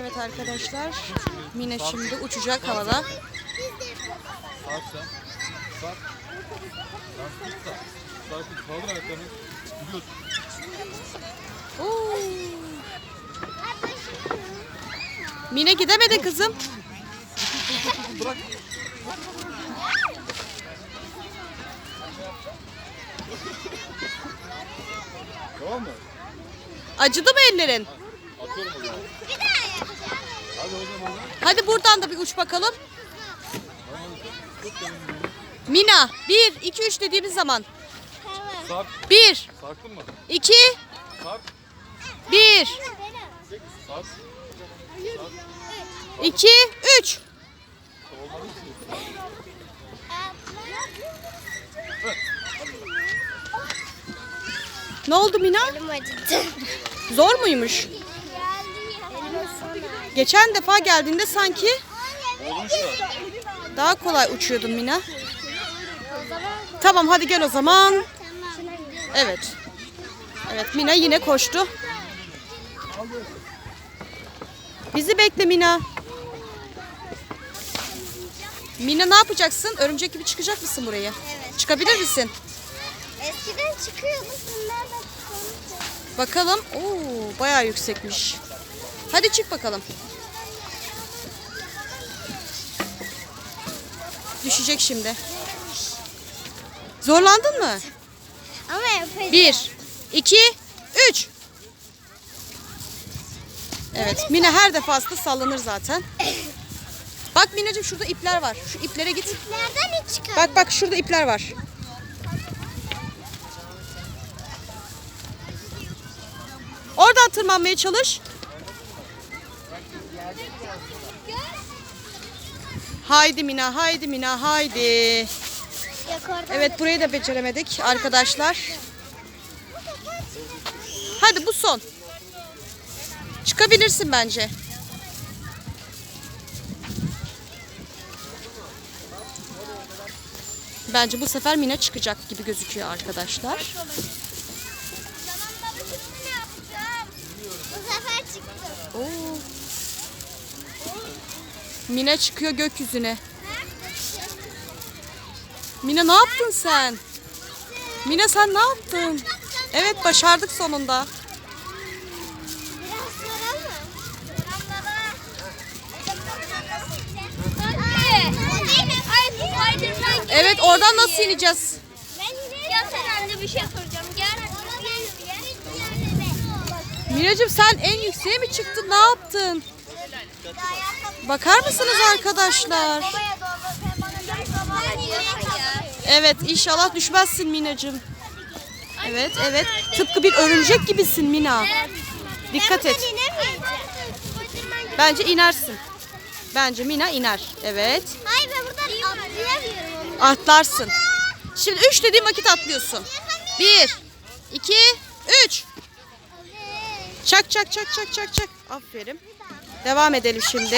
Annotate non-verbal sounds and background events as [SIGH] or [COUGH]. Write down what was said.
Evet arkadaşlar. Mine şimdi uçacak havada. Da. Kaldır ayaklarını. Gidiyorsun. Oo. Mine gidemedi kızım. Bırak. Tamam mı? Acıdı mı ellerin? Atıyorum o zaman. O zaman. Hadi buradan da bir uç bakalım. Mina 1 2 3 dediğimiz zaman. Sark. 1 Sarktın mı? 2 Sark. 1 Sark. 2 3 Olmadı ki. Ne oldu Mina? Zor muymuş? Geçen defa geldiğinde sanki daha kolay uçuyordun Mina. Tamam hadi gel o zaman. Evet. Evet Mina yine koştu. Bizi bekle Mina. Mina ne yapacaksın? Örümcek gibi çıkacak mısın buraya? Evet. Çıkabilir misin? Eskiden çıkıyordu. Bunlar da. Bakalım. Oo, bayağı yüksekmiş. Hadi çık bakalım. Düşecek şimdi. Zorlandın mı? Ama yapacağım. Bir, iki, üç. Evet, Mine her defasında sallanır zaten. [LAUGHS] Bak Mineciğim şurada ipler var. Şu iplere git. Nereden hiç çıkar? Bak bak şurada ipler var. Oradan tırmanmaya çalış. Haydi Mina, haydi Mina, haydi. Evet burayı da beceremedik arkadaşlar. Hadi bu son. Çıkabilirsin bence. Bence bu sefer Mina çıkacak gibi gözüküyor arkadaşlar. Bu sefer çıktı. Oo. Mina çıkıyor gökyüzüne. Mina ne yaptın sen? Mina sen ne yaptın? Evet başardık sonunda. Evet oradan nasıl ineceğiz? Ya sen anne bir şey soracağım. Gel. Minacığım sen en yükseğe mi çıktın? Ne yaptın? Bakar mısınız arkadaşlar? Evet inşallah düşmezsin Minacığım. Evet evet. Tıpkı bir örümcek gibisin Mina. Dikkat et. Bence inersin. Bence Mina iner. Evet. Hayır ben buradan atlayamıyorum. Atlarsın. Şimdi 3 dediğim vakit atlıyorsun. 1 2 3 Çak çak çak çak çak çak. Aferin. Devam edelim şimdi.